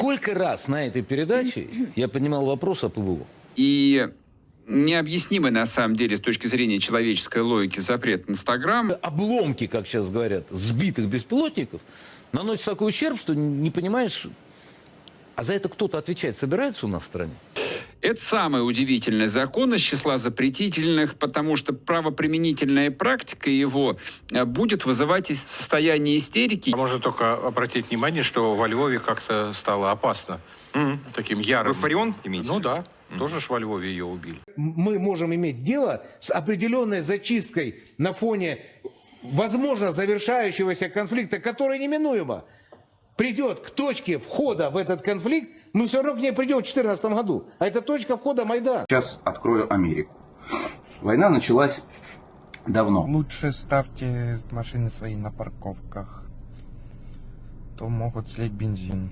Сколько раз на этой передаче я поднимал вопрос о ПВО? И необъяснимый на самом деле с точки зрения человеческой логики запрет Инстаграм. Обломки, как сейчас говорят, сбитых беспилотников наносят такой ущерб, что не понимаешь, а за это кто-то отвечать собирается у нас в стране? Это самый удивительный закон из числа запретительных, потому что правоприменительная практика его э, будет вызывать состояние истерики. Можно только обратить внимание, что во Львове как-то стало опасно. Таким ярым. Фарион имеете? Ну да, тоже ж во Львове ее убили. мы можем иметь дело с определенной зачисткой на фоне, возможно, завершающегося конфликта, который неминуемо придет к точке входа в этот конфликт, мы все равно к ней придем в 2014 году. А это точка входа Майдан. Сейчас открою Америку. Война началась давно. Лучше ставьте машины свои на парковках. То могут слить бензин.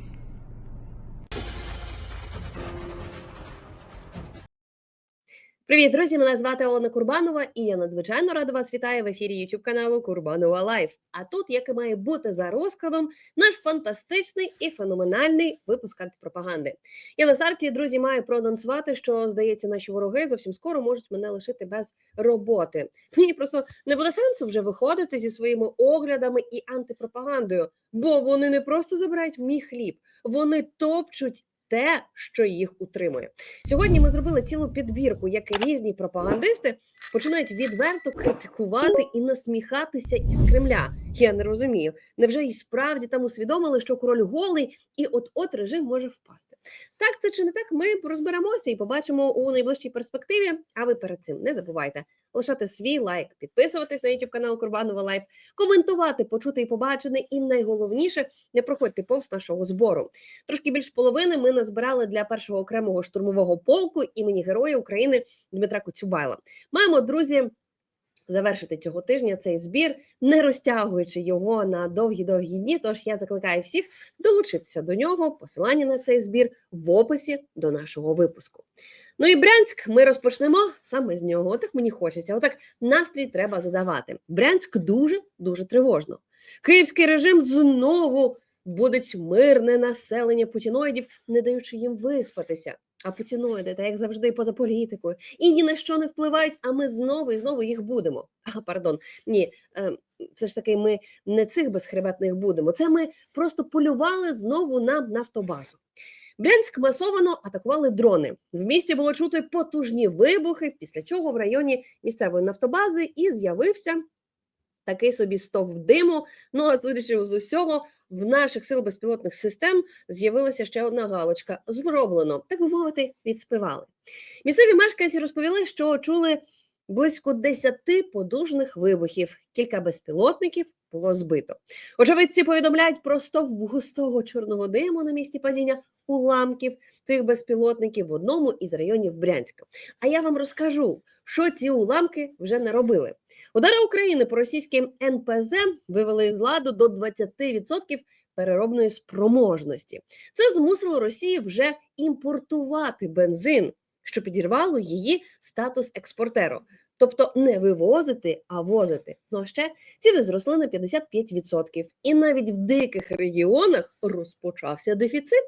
Привіт, друзі! Мене звати Олена Курбанова, і я надзвичайно рада вас вітаю в ефірі YouTube каналу Курбанова Лайф. А тут, як і має бути за розкладом, наш фантастичний і феноменальний випуск антипропаганди. Я на старті, друзі, маю проанонсувати, що здається, наші вороги зовсім скоро можуть мене лишити без роботи. Мені просто не буде сенсу вже виходити зі своїми оглядами і антипропагандою, бо вони не просто забирають мій хліб, вони топчуть. Те, що їх утримує, Сьогодні ми зробили цілу підбірку, як різні пропагандисти починають відверто критикувати і насміхатися із Кремля. Я не розумію. Невже і справді там усвідомили, що король голий, і от-от режим може впасти? Так це чи не так? Ми розберемося і побачимо у найближчій перспективі. А ви перед цим не забувайте лишати свій лайк, підписуватись на YouTube канал Курбанова Лайф, коментувати, почути і побачене, і найголовніше не проходьте повз нашого збору. Трошки більш половини ми назбирали для першого окремого штурмового полку імені Героя України Дмитра Коцюбайла. Маємо, друзі, завершити цього тижня цей збір, не розтягуючи його на довгі-довгі дні. Тож я закликаю всіх долучитися до нього. Посилання на цей збір в описі до нашого випуску. Ну і Брянськ ми розпочнемо саме з нього. Отак мені хочеться. Отак настрій треба задавати. Брянськ дуже дуже тривожно. Київський режим знову будить мирне населення путіноїдів, не даючи їм виспатися. А путіноїди, та як завжди, поза політикою, і ні на що не впливають. А ми знову і знову їх будемо. А пардон, ні, е, все ж таки, ми не цих безхребетних будемо. Це ми просто полювали знову на нафтобазу. Брянськ масовано атакували дрони. В місті було чути потужні вибухи, після чого в районі місцевої нафтобази і з'явився такий собі стовп диму. Ну а судячи з усього, в наших сил безпілотних систем з'явилася ще одна галочка. Зроблено, так би мовити, відспівали. Місцеві мешканці розповіли, що чули близько 10 подужних вибухів. Кілька безпілотників було збито. Очевидці повідомляють про стовп густого чорного диму на місці падіння уламків цих безпілотників в одному із районів Брянська. А я вам розкажу, що ці уламки вже наробили. Удари України по російським НПЗ вивели з ладу до 20% переробної спроможності. Це змусило Росію вже імпортувати бензин, що підірвало її статус експортеру. Тобто не вивозити, а возити. Ну а ще ціни зросли на 55%. І навіть в деяких регіонах розпочався дефіцит.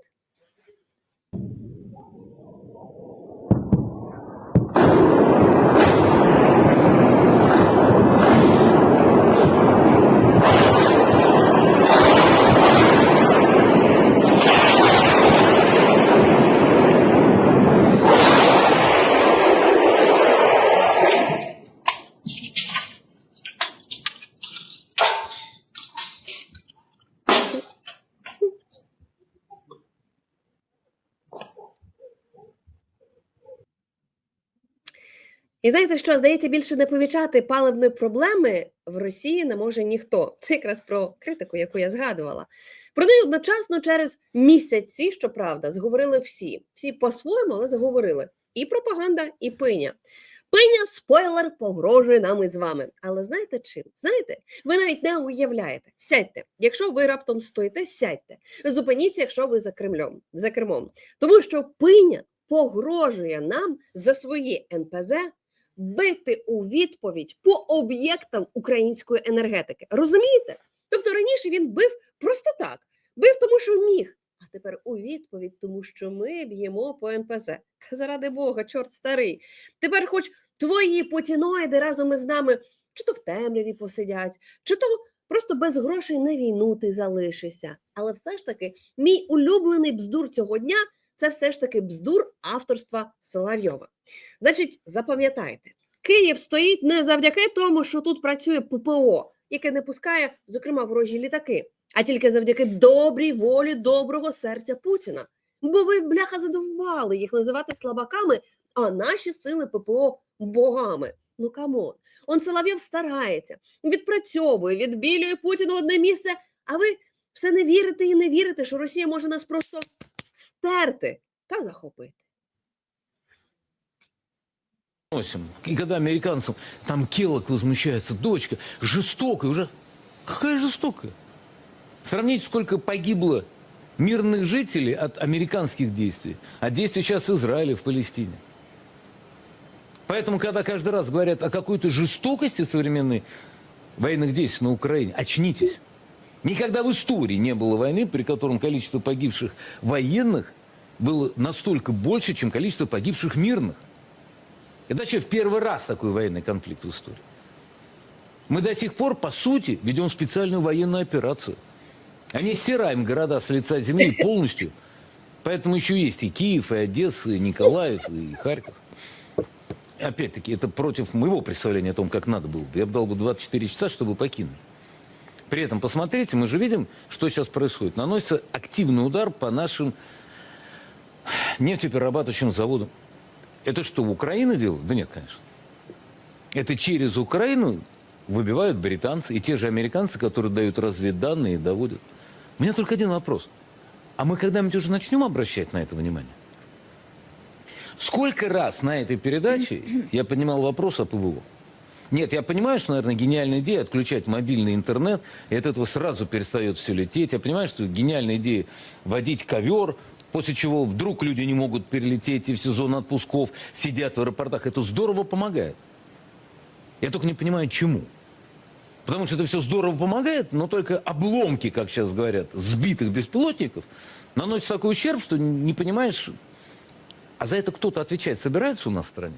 І знаєте що, здається, більше не помічати паливної проблеми в Росії не може ніхто. Це якраз про критику, яку я згадувала. Про неї одночасно через місяці, щоправда, зговорили всі. Всі по-своєму, але заговорили. І пропаганда, і пиня. Пиня, спойлер, погрожує нам із вами. Але знаєте чим? Знаєте, ви навіть не уявляєте. Сядьте. Якщо ви раптом стоїте, сядьте. Зупиніться, якщо ви за Кремлем, за кермом. Тому що пиня погрожує нам за свої НПЗ бити у відповідь по об'єктам української енергетики. Розумієте? Тобто раніше він бив просто так, бив тому, що міг. А тепер у відповідь, тому що ми б'ємо по НПЗ. Заради Бога, чорт старий. Тепер хоч твої путіноїди разом із нами чи то в темряві посидять, чи то просто без грошей на війну ти залишишся. Але все ж таки, мій улюблений бздур цього дня це все ж таки бздур авторства Соловйова. Значить, запам'ятайте, Київ стоїть не завдяки тому, що тут працює ППО, яке не пускає, зокрема, ворожі літаки, а тільки завдяки добрій волі доброго серця Путіна. Бо ви, бляха, задовбали їх називати слабаками, а наші сили ППО богами. Ну камон, он Соловйов старається, відпрацьовує, відбілює Путіну одне місце, а ви все не вірите і не вірите, що Росія може нас просто стерти та захопити. И когда американцам там Келок возмущается, дочка, жестокая уже. Какая жестокая? Сравните, сколько погибло мирных жителей от американских действий, от действий сейчас Израиля в Палестине. Поэтому, когда каждый раз говорят о какой-то жестокости современной военных действий на Украине, очнитесь. Никогда в истории не было войны, при котором количество погибших военных было настолько больше, чем количество погибших мирных. Это вообще в первый раз такой военный конфликт в истории. Мы до сих пор, по сути, ведем специальную военную операцию. А не стираем города с лица земли полностью. Поэтому еще есть и Киев, и Одесса, и Николаев, и Харьков. Опять-таки, это против моего представления о том, как надо было бы. Я бы дал бы 24 часа, чтобы покинуть. При этом, посмотрите, мы же видим, что сейчас происходит. Наносится активный удар по нашим нефтеперерабатывающим заводам. Это что, Украина делает? Да нет, конечно. Это через Украину выбивают британцы и те же американцы, которые дают разведданные и доводят. У меня только один вопрос. А мы когда-нибудь уже начнем обращать на это внимание? Сколько раз на этой передаче я поднимал вопрос о ПВО? Нет, я понимаю, что, наверное, гениальная идея отключать мобильный интернет, и от этого сразу перестает все лететь. Я понимаю, что гениальная идея вводить ковер, после чего вдруг люди не могут перелететь и в сезон отпусков сидят в аэропортах. Это здорово помогает. Я только не понимаю, чему. Потому что это все здорово помогает, но только обломки, как сейчас говорят, сбитых беспилотников наносят такой ущерб, что не понимаешь, а за это кто-то отвечать собирается у нас в стране?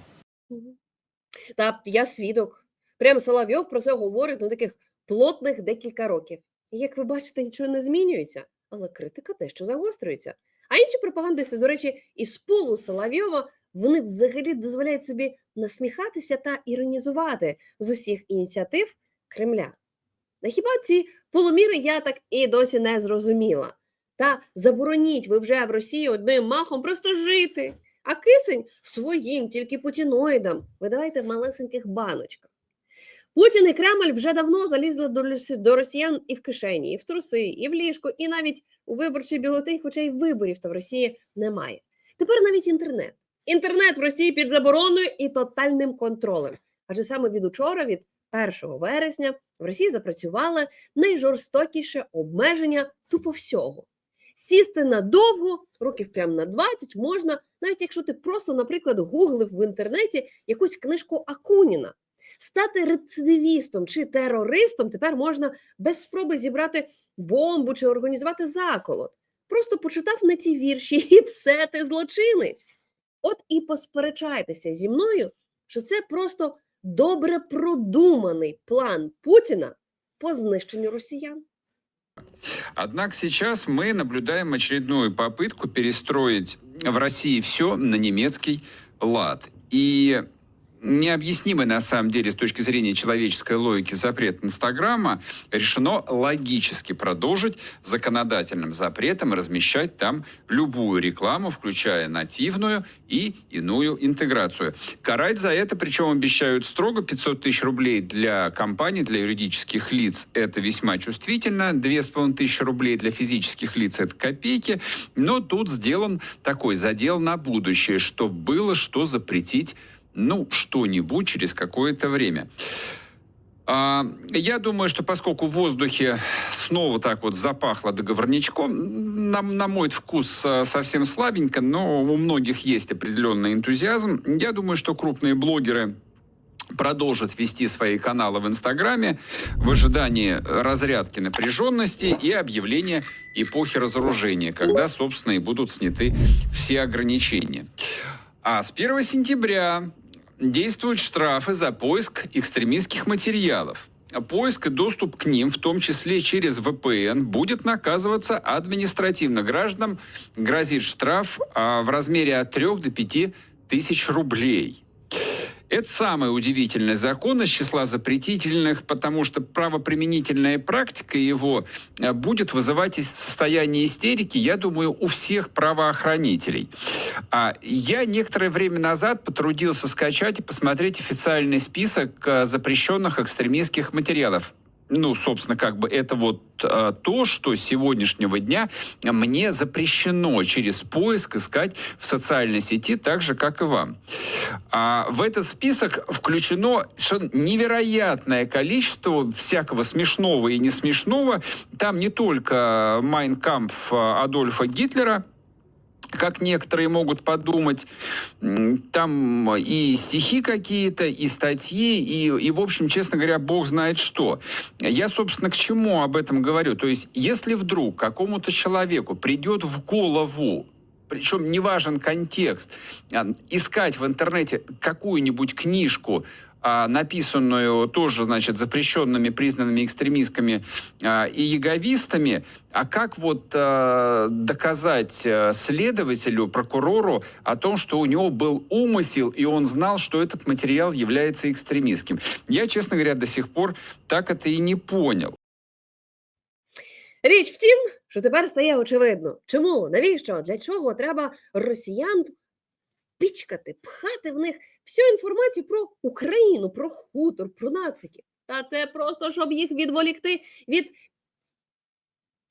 Та я свідок. Прямо Соловйов про це говорить ну таких плотних декілька років. І як ви бачите, нічого не змінюється, але критика дещо загострюється. А інші пропагандисти, до речі, із полу Соловйова вони взагалі дозволяють собі насміхатися та іронізувати з усіх ініціатив Кремля. На хіба ці полуміри я так і досі не зрозуміла. Та забороніть ви вже в Росії одним махом просто жити. А кисень своїм, тільки путіноїдам, видавайте в малесеньких баночках. Путін і Кремль вже давно залізли до, росіян і в кишені, і в труси, і в ліжко, і навіть у виборчий бюлетень, хоча й виборів то в Росії немає. Тепер навіть інтернет. Інтернет в Росії під забороною і тотальним контролем. Адже саме від учора, від 1 вересня, в Росії запрацювали найжорстокіше обмеження тупо всього. Сісти надовго, років прямо на 20 можна, навіть якщо ти просто, наприклад, гуглив в інтернеті якусь книжку Акуніна. Стати рецидивістом чи терористом тепер можна без спроби зібрати бомбу чи організувати заколот. Просто почитав на ці вірші, і все ти злочинець. От і посперечайтеся зі мною, що це просто добре продуманий план Путіна по знищенню росіян. Однако сейчас мы наблюдаем очередную попытку перестроить в России все на немецкий лад. И необъяснимый на самом деле с точки зрения человеческой логики запрет Инстаграма решено логически продолжить законодательным запретом размещать там любую рекламу, включая нативную и иную интеграцию. Карать за это, причем обещают строго 500 тысяч рублей для компаний, для юридических лиц. Это весьма чувствительно. 2,5 тысячи рублей для физических лиц – это копейки. Но тут сделан такой задел на будущее, что было что запретить ну, что-нибудь через какое-то время. А, Я думаю, что поскольку в воздухе снова так вот запахло договорничком, на, на мой вкус а, совсем слабенько, но у многих есть определенный энтузиазм. Я думаю, что крупные блогеры продолжит вести свои каналы в Инстаграме в ожидании разрядки напряженности и объявления эпохи разоружения, когда, собственно, и будут сняты все ограничения. А с 1 сентября действуют штрафы за поиск экстремистских материалов. Поиск и доступ к ним, в том числе через VPN, будет наказываться административно. Гражданам грозит штраф а, в размере от 3 до 5 тысяч рублей. Это самый удивительный закон из числа запретительных, потому что правоприменительная практика его э, будет вызывать состояние истерики, я думаю, у всех правоохранителей. А я некоторое время назад потрудился скачать и посмотреть официальный список э, запрещенных экстремистских материалов. Ну, собственно, как бы это вот э, то, что с сегодняшнего дня мне запрещено через поиск искать в социальной сети, так же, как и вам. А в этот список включено невероятное количество всякого смешного и не смешного. Там не только Майнкамп Адольфа Гитлера, как некоторые могут подумать, там и стихи какие-то, и статьи, и, и, в общем, честно говоря, бог знает что. Я, собственно, к чему об этом говорю? То есть, если вдруг какому-то человеку придет в голову причем не важен контекст, а, искать в интернете какую-нибудь книжку, написанную тоже, значит, запрещенными, признанными экстремистками а, и яговистами, а как вот а, доказать а, следователю, прокурору о том, что у него был умысел, и он знал, что этот материал является экстремистским? Я, честно говоря, до сих пор так это и не понял. Річ в тім, що тепер стає очевидно. Чому? Навіщо? Для чого треба росіян пічкати, пхати в них всю інформацію про Україну, про хутор, про нациків? Та це просто щоб їх відволікти від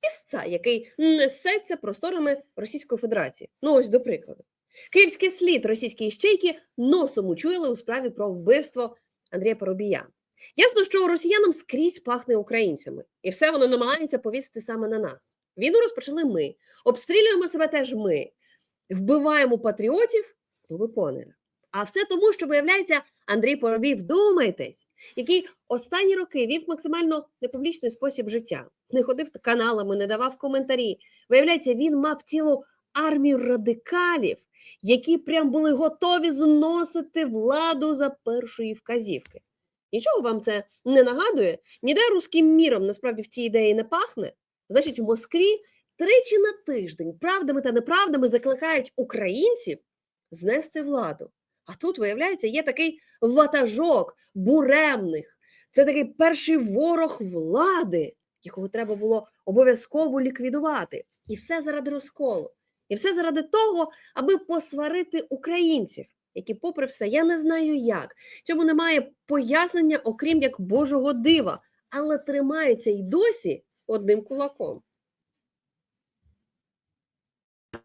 пісця, який несеться просторами Російської Федерації. Ну ось до прикладу. Київський слід російської щейки носом учуяли у справі про вбивство Андрія Поробія. Ясно, що росіянам скрізь пахне українцями, і все воно намагається повісити саме на нас. Війну розпочали ми, обстрілюємо себе теж ми, вбиваємо патріотів, ви поняли. А все тому, що виявляється, Андрій Поробій, вдумайтесь, який останні роки вів максимально непублічний спосіб життя, не ходив каналами, не давав коментарі. Виявляється, він мав цілу армію радикалів, які прям були готові зносити владу за першої вказівки. Нічого вам це не нагадує? Ніде руським міром насправді в цій ідеї не пахне. Значить, в Москві тричі на тиждень правдами та неправдами закликають українців знести владу. А тут, виявляється, є такий ватажок буремних. Це такий перший ворог влади, якого треба було обов'язково ліквідувати. І все заради розколу. І все заради того, аби посварити українців, які, попри все, я не знаю як. Цьому немає пояснення, окрім як Божого дива, але тримаються й досі одним кулаком.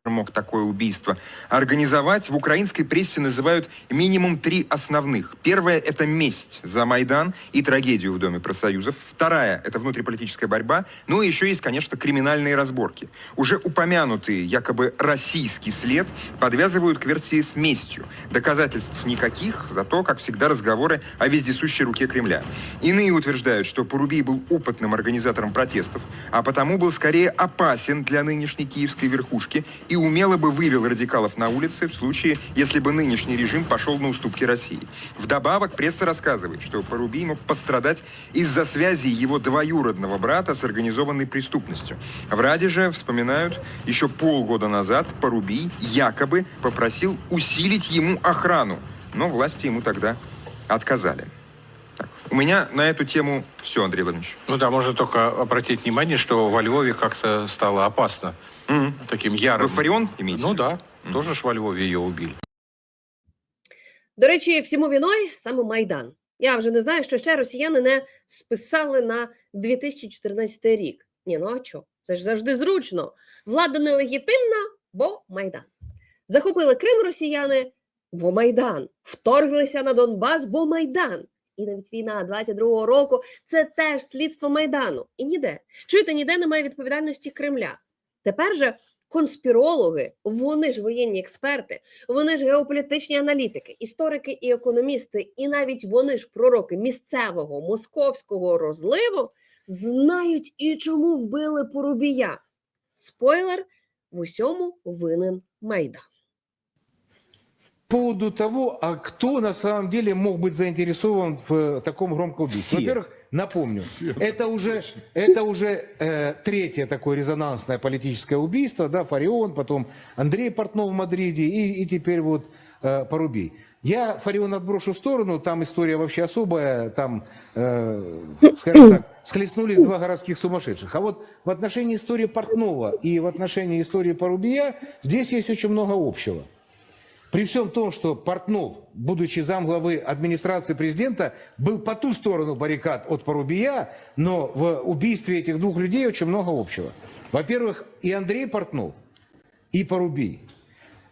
Мог такое убийство организовать, в украинской прессе называют минимум три основных. Первая – это месть за Майдан и трагедию в Доме профсоюзов. Вторая – это внутриполитическая борьба. Ну и еще есть, конечно, криминальные разборки. Уже упомянутый якобы российский след подвязывают к версии с местью. Доказательств никаких, зато, как всегда, разговоры о вездесущей руке Кремля. Иные утверждают, что Порубий был опытным организатором протестов, а потому был скорее опасен для нынешней киевской верхушки и умело бы вывел радикалов на улицы в случае, если бы нынешний режим пошел на уступки России. Вдобавок, пресса рассказывает, что Порубий мог пострадать из-за связи его двоюродного брата с организованной преступностью. В Раде же вспоминают, еще полгода назад Порубий якобы попросил усилить ему охрану, но власти ему тогда отказали. У меня на эту тему все, Андрей Владимирович. Ну да, можно только обратить внимание, что во Львове как-то стало опасно. Мгм. Таким ярым. Фарион имеете? Ну да, Мгм. тоже ж во Львове ее убили. До речі, всьому віною саме Майдан. Я вже не знаю, що ще росіяни не списали на 2014 рік. Ні, ну а що? Це ж завжди зручно. Влада нелегітимна, бо Майдан. Захопили Крим росіяни, бо Майдан. Вторглися на Донбас, бо Майдан. І навіть війна 22-го року це теж слідство Майдану. І ніде. Чуєте, ніде немає відповідальності Кремля. Тепер же конспірологи, вони ж воєнні експерти, вони ж геополітичні аналітики, історики і економісти, і навіть вони ж пророки місцевого московського розливу знають і чому вбили Порубія. Спойлер, в усьому винен Майдан. По поводу того, а кто на самом деле мог быть заинтересован в э, таком громком убийстве. Все. Во-первых, напомню, это уже, это уже э, третье такое резонансное политическое убийство, да, Фарион, потом Андрей Портнов в Мадриде и, и теперь вот э, Порубей. Я Фарион отброшу в сторону, там история вообще особая, там, э, скажем так, схлестнулись два городских сумасшедших. А вот в отношении истории Портнова и в отношении истории Порубия здесь есть очень много общего. При всем том, что Портнов, будучи замглавы администрации президента, был по ту сторону баррикад от Порубия, но в убийстве этих двух людей очень много общего. Во-первых, и Андрей Портнов, и Порубий.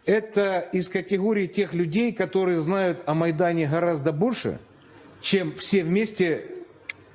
Это из категории тех людей, которые знают о Майдане гораздо больше, чем все вместе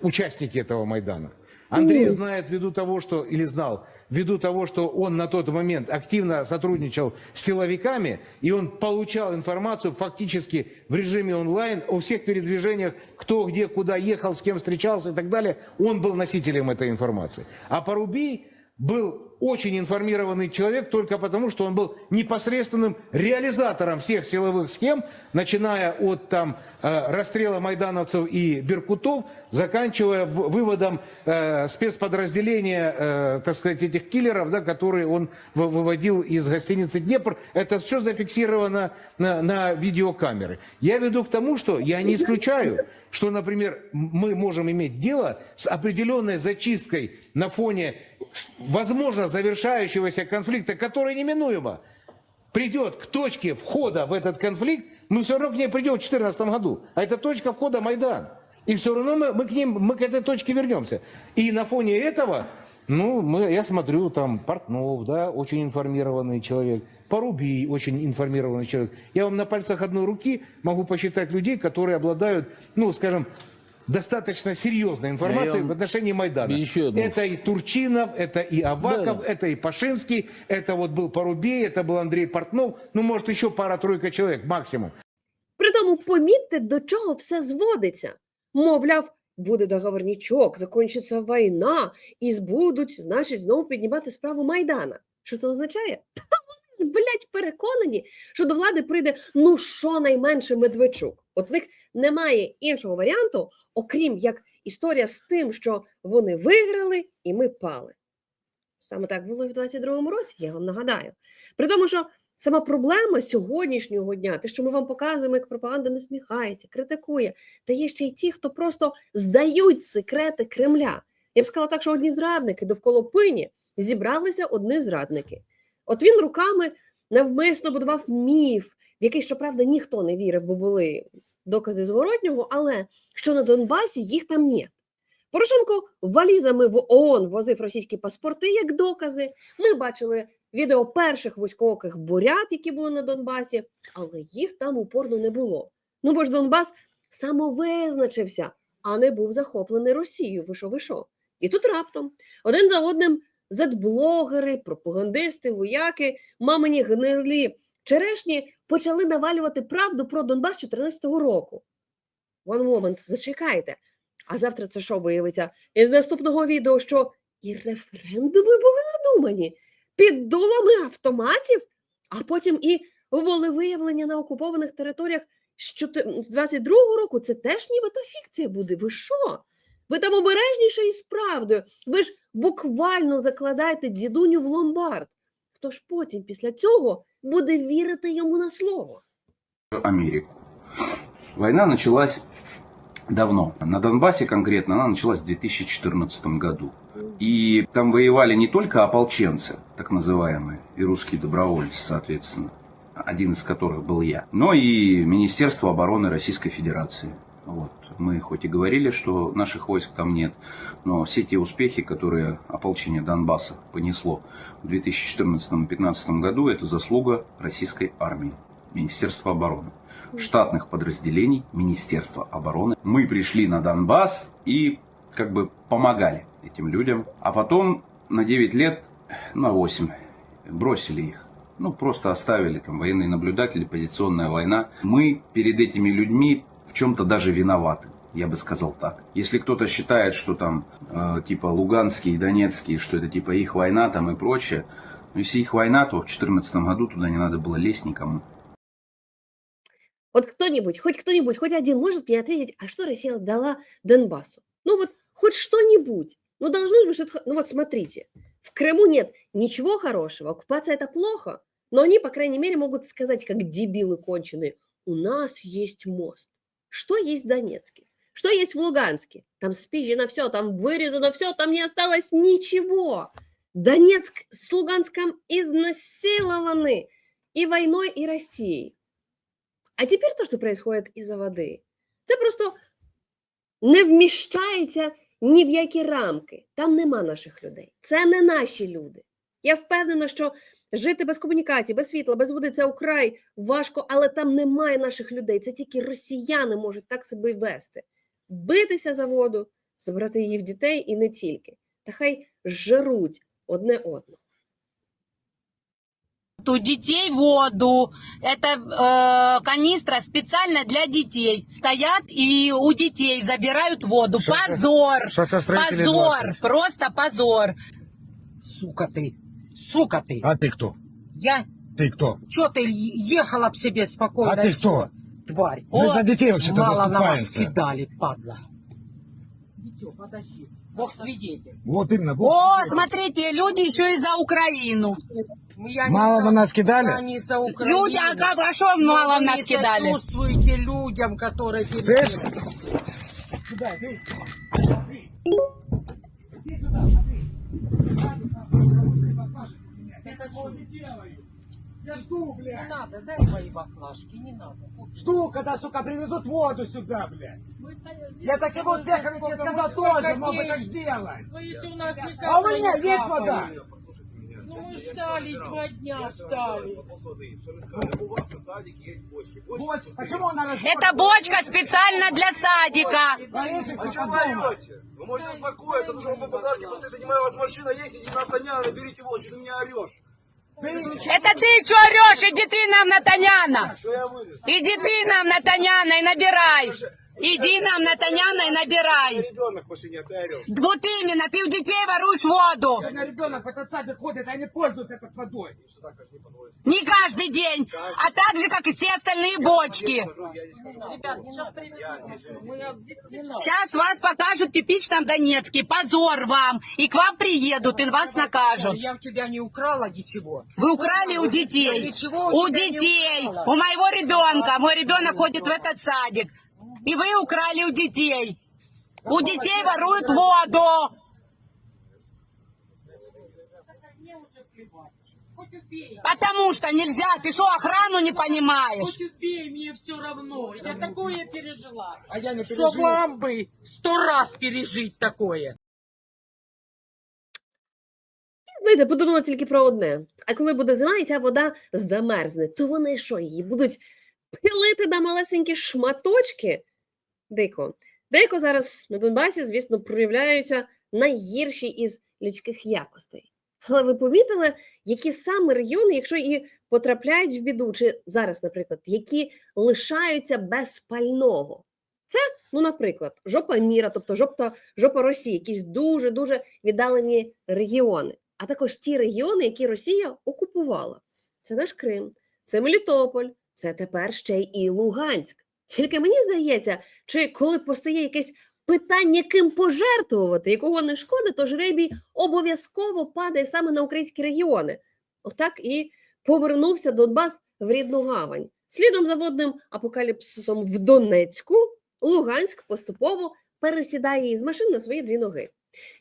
участники этого Майдана. Андрей знает ввиду того, что, или знал, ввиду того, что он на тот момент активно сотрудничал с силовиками, и он получал информацию фактически в режиме онлайн о всех передвижениях, кто где, куда ехал, с кем встречался и так далее. Он был носителем этой информации. А Порубий был очень информированный человек только потому, что он был непосредственным реализатором всех силовых схем, начиная от там, э, расстрела майдановцев и беркутов, заканчивая выводом э, спецподразделения, э, так сказать, этих киллеров, да, которые он вы- выводил из гостиницы «Днепр». Это все зафиксировано на, на видеокамеры. Я веду к тому, что я не исключаю, что, например, мы можем иметь дело с определенной зачисткой на фоне, возможно, завершающегося конфликта, который неминуемо придет к точке входа в этот конфликт, мы все равно к ней придем в 2014 году. А это точка входа Майдан. И все равно мы, мы к ним, мы к этой точке вернемся. И на фоне этого, ну, мы, я смотрю, там, Портнов, да, очень информированный человек, Порубий, очень информированный человек. Я вам на пальцах одной руки могу посчитать людей, которые обладают, ну, скажем, достаточно серьезной информацией вам в отношении Майдана. еще одну- Это и Турчинов, это и Аваков, Да. это и Пашинский, это вот был Порубей, это был Андрей Портнов, ну, может, еще пара-тройка человек максимум. Притому помітьте, до чого все зводиться. Мовляв, буде договорнічок, закінчиться війна, і будуть, значить, знову піднімати справу Майдана. Що це означає? Та вони, блядь, переконані, що до влади прийде ну щонайменше Медведчук. От в них немає іншого варіанту, окрім як історія з тим, що вони виграли і ми пали. Саме так було і в 22-му році, я вам нагадаю. При тому, що сама проблема сьогоднішнього дня, те, що ми вам показуємо, як пропаганда насміхається, критикує, та є ще й ті, хто просто здають секрети Кремля. Я б сказала так, що одні зрадники довкола пині зібралися одні зрадники. От він руками навмисно будував міф, в який, щоправда, ніхто не вірив, бо були докази зворотнього, але що на Донбасі їх там нет. Порошенко валізами в ООН возив російські паспорти як докази. Ми бачили відео перших військових бурят, які були на Донбасі, але їх там упорно не було. Ну бо ж Донбас самовизначився, а не був захоплений Росією. Ви що, ви що? І тут раптом один за одним зетблогери, пропагандисти, вояки, мамині гнилі черешні почали навалювати правду про Донбас 2014 року. One moment, зачекайте. А завтра це що виявиться? Із наступного відео, що і референдуми були надумані під дулами автоматів, а потім і волевиявлення на окупованих територіях з з 22-го року. Це теж нібито фікція буде. Ви що? Ви там обережніше із правдою. Ви ж буквально закладаєте дідуню в ломбард. Хто ж потім після цього буде вірити йому на слово? Америку. Война началась давно. На Донбассе конкретно она началась в 2014 году. И там воевали не только ополченцы, так называемые, и русские добровольцы, соответственно, один из которых был я, но и Министерство обороны Российской Федерации. Вот. Мы хоть и говорили, что наших войск там нет, но все те успехи, которые ополчение Донбасса понесло в 2014-2015 году, это заслуга российской армии, Министерства обороны штатных подразделений Министерства обороны. Мы пришли на Донбасс и как бы помогали этим людям. А потом на 9 лет, на 8, бросили их. Ну, просто оставили там военные наблюдатели, позиционная война. Мы перед этими людьми в чем-то даже виноваты. Я бы сказал так. Если кто-то считает, что там э, типа Луганские Донецкие, что это типа их война там и прочее, ну, если их война, то в 2014 году туда не надо было лезть никому. Вот кто-нибудь, хоть кто-нибудь, хоть один может мне ответить, а что Россия дала Донбассу? Ну вот хоть что-нибудь. Ну должно быть что-то... Ну вот смотрите, в Крыму нет ничего хорошего, оккупация это плохо, но они, по крайней мере, могут сказать, как дебилы конченые, у нас есть мост. Что есть в Донецке? Что есть в Луганске? Там спизжено все, там вырезано все, там не осталось ничего. Донецк с Луганском изнасилованы и войной, и Россией. А тепер то, що відбувається із-за води, це просто не вміщається ні в які рамки. Там нема наших людей. Це не наші люди. Я впевнена, що жити без комунікації, без світла, без води це украй важко, але там немає наших людей. Це тільки росіяни можуть так себе вести. Битися за воду, забрати її в дітей і не тільки. Та хай жеруть одне одного. у детей воду. Это э, канистра специально для детей. Стоят и у детей забирают воду. позор! Позор! Просто позор! Сука ты! Сука ты! А ты кто? Я? Ты кто? Чё ты ехала б себе спокойно? А ты кто? Тварь! Мы О, за детей вообще-то мало на вас кидали, падла. Ничего, подожди. Бог свидетель. Вот именно. О, смотрите, люди еще и за Украину. Я Мало за- на нас кидали? Не за Украину. Люди, а как, а что мало вы нас кидали? сочувствуете людям, которые... перед Слышь? ним. Я жду, Не блядь. надо, дай мои баклажки, не надо. Жду, когда, сука, привезут воду сюда, блядь. Я так ему сколько всех, как тебе мы сказал, тоже мог бы так сделать. Ну, если у нас не А у меня не есть вода. Ну мы ждали два дня, ждали. Бочка. Почему она. Это бочка специально для садика. А дома? Вы можете успокоиться, потому что вы попадаете, просто это не моя вот машина есть, идите на Таняна, берите воду, что ты меня орешь. Это ты что орешь? Иди ты нам на Таняна. Что я вылез? Иди ты нам на Таняна и набирай. Иди нам на Таняна и набирай. Ребенок в машине, а ты орешь. Вот именно, ты у детей воруешь воду. У меня ребенок в этот садик ходит, а не пользуются этой водой. Не каждый день, а так же, как и все остальные бочки. Ребят, сейчас привезут. Сейчас вас покажут типичном Донецке. Позор вам. И к вам приедут, и вас накажут. Я у тебя не украла ничего. Вы украли у детей. У детей. У моего ребенка. Мой ребенок ходит в этот садик. И вы украли у детей. У детей воруют воду. Мне уже плевать. Хоть убей. Потому что нельзя. Ты что, охрану не понимаешь? Хоть убей, мне все равно. Я такое пережила. А я не Что пережил. вам бы сто раз пережить такое? Знаєте, подумала тільки про одне. А коли буде зима і ця вода замерзне, то вони що, її будуть пилити на малесенькі шматочки? Дико. Дико зараз на Донбасі, звісно, проявляються найгірші із людських якостей. Але ви помітили, які саме регіони, якщо і потрапляють в біду, чи зараз, наприклад, які лишаються без пального? Це, ну, наприклад, жопа міра, тобто жопа, жопа Росії, якісь дуже-дуже віддалені регіони а також ті регіони, які Росія окупувала. Це наш Крим, це Мелітополь, це тепер ще й Луганськ. Тільки мені здається, чи коли постає якесь питання, ким пожертвувати, якого не шкоди, то жребій обов'язково падає саме на українські регіони. Отак і повернувся Донбас в рідну гавань. Слідом за водним апокаліпсисом в Донецьку Луганськ поступово пересідає із машин на свої дві ноги.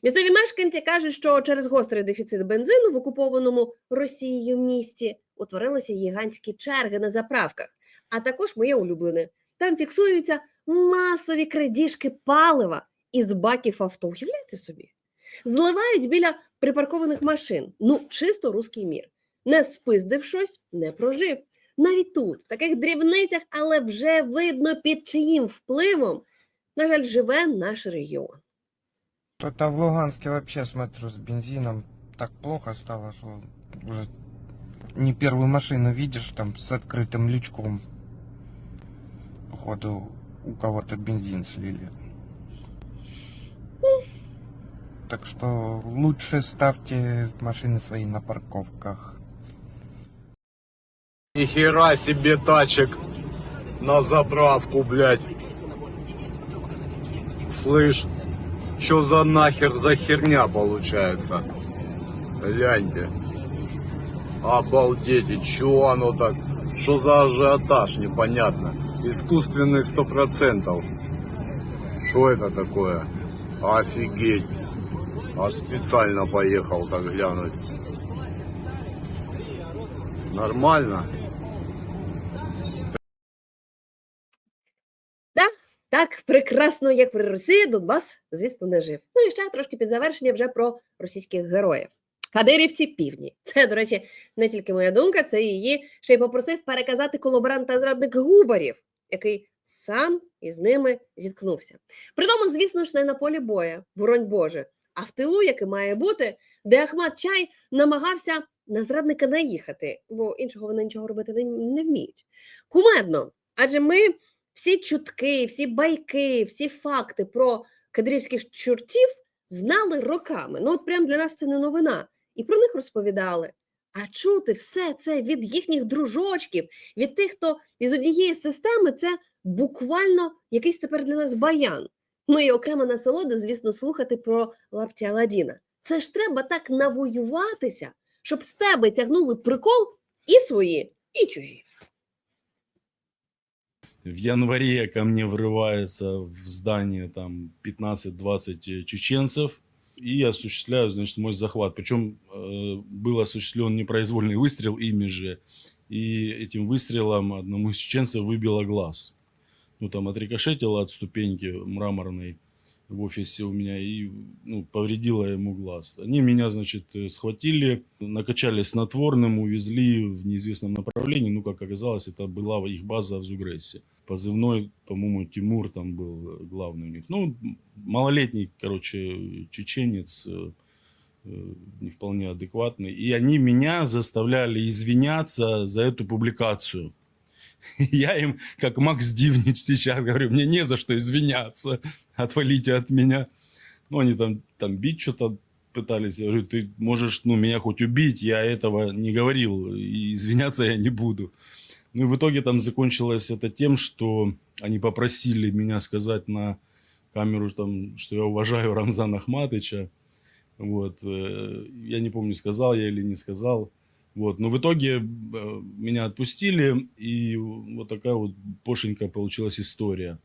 Місцеві мешканці кажуть, що через гострий дефіцит бензину в окупованому Росією місті утворилися гігантські черги на заправках, а також моє улюблене. Там фіксуються масові крадіжки палива із баків авто. Уявляєте собі? Зливають біля припаркованих машин. Ну, чисто руський мір. Не спиздив щось, не прожив. Навіть тут, в таких дрібницях, але вже видно, під чиїм впливом, на жаль, живе наш регіон. Что-то в Луганске вообще, смотрю, с бензином так плохо стало, что уже не первую машину видишь, там с открытым лючком. Походу, у кого-то бензин слили. Так что лучше ставьте машины свои на парковках. Нихера себе тачек на заправку, блядь. Слышь, что за нахер за херня получается? Гляньте. Обалдеть, и чего оно так? Что за ажиотаж, непонятно. Искусственный сто процентов. Что это такое? Офигеть. Аж специально поехал так глянуть. Нормально. Так прекрасно, як при Росії, Донбас, звісно, не жив. Ну і ще трошки під завершення вже про російських героїв. Кадирівці півні. Це, до речі, не тільки моя думка, це її ще й попросив переказати колаборант та зрадник Губарів, який сам із ними зіткнувся. Притому, звісно ж, не на полі боя, боронь Боже, а в тилу, який має бути, де Ахмат Чай намагався на зрадника наїхати, бо іншого вони нічого робити не вміють. Кумедно, адже ми всі чутки, всі байки, всі факти про кадрівських чортів знали роками. Ну, от прям для нас це не новина. І про них розповідали. А чути все це від їхніх дружочків, від тих, хто із однієї системи, це буквально якийсь тепер для нас баян. Ну і окрема насолода, звісно, слухати про лапті Аладдіна. Це ж треба так навоюватися, щоб з тебе тягнули прикол і свої, і чужі. в январе ко мне врывается в здание там 15-20 чеченцев и осуществляют, значит, мой захват. Причем э, был осуществлен непроизвольный выстрел ими же, и этим выстрелом одному из чеченцев выбило глаз. Ну, там отрикошетило от ступеньки мраморной в офисе у меня и ну, повредило ему глаз. Они меня, значит, э, схватили, накачали снотворным, увезли в неизвестном направлении. Ну, как оказалось, это была их база в Зугрессе. Позывной, по-моему, Тимур там был э, главный у них. Ну, малолетний, короче, чеченец, э, э, не вполне адекватный. И они меня заставляли извиняться за эту публикацию. Я им, как Макс Дивнич сейчас, говорю, мне не за что извиняться, отвалите от меня. Ну, они там, там бить что-то пытались. Я говорю, ты можешь ну, меня хоть убить, я этого не говорил, и извиняться я не буду. Ну и в итоге там закончилось это тем, что они попросили меня сказать на камеру, там, что я уважаю Рамзана Ахматыча. Вот. э, Я не помню, сказал я или не сказал. Вот. Но в итоге э, меня отпустили, и вот такая вот пошенькая получилась история.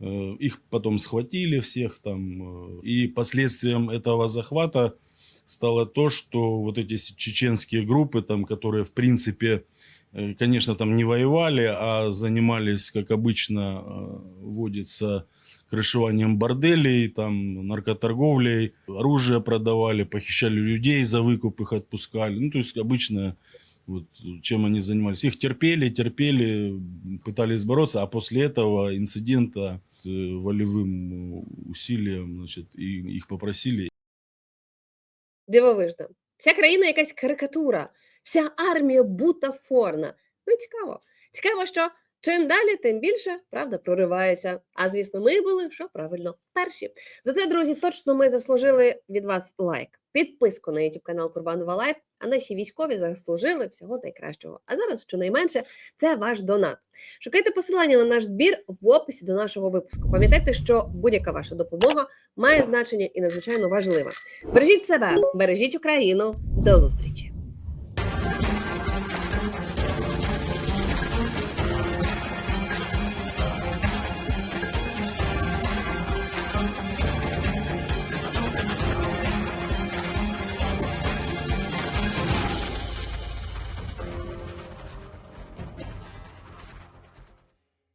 Э, Их потом схватили всех там, и последствием этого захвата стало то, что вот эти чеченские группы, там, которые в принципе, конечно, там не воевали, а занимались, как обычно э, водится, крышеванием борделей, там, наркоторговлей, оружие продавали, похищали людей за выкуп, их отпускали. Ну, то есть обычно вот, чем они занимались. Их терпели, терпели, пытались бороться, а после этого инцидента э, волевым усилием, значит, и их попросили Дивовижно. Вся країна якась карикатура, вся армія бутафорна. Ну цікаво. Цікаво, що чим далі, тим більше правда проривається. А звісно, ми були що правильно перші. За це, друзі, точно ми заслужили від вас лайк, підписку на YouTube канал Курбанова Лайф. А наші військові заслужили всього найкращого. А зараз, щонайменше, це ваш донат. Шукайте посилання на наш збір в описі до нашого випуску. Пам'ятайте, що будь-яка ваша допомога має значення і надзвичайно важлива. Бережіть себе, бережіть Україну. До зустрічі!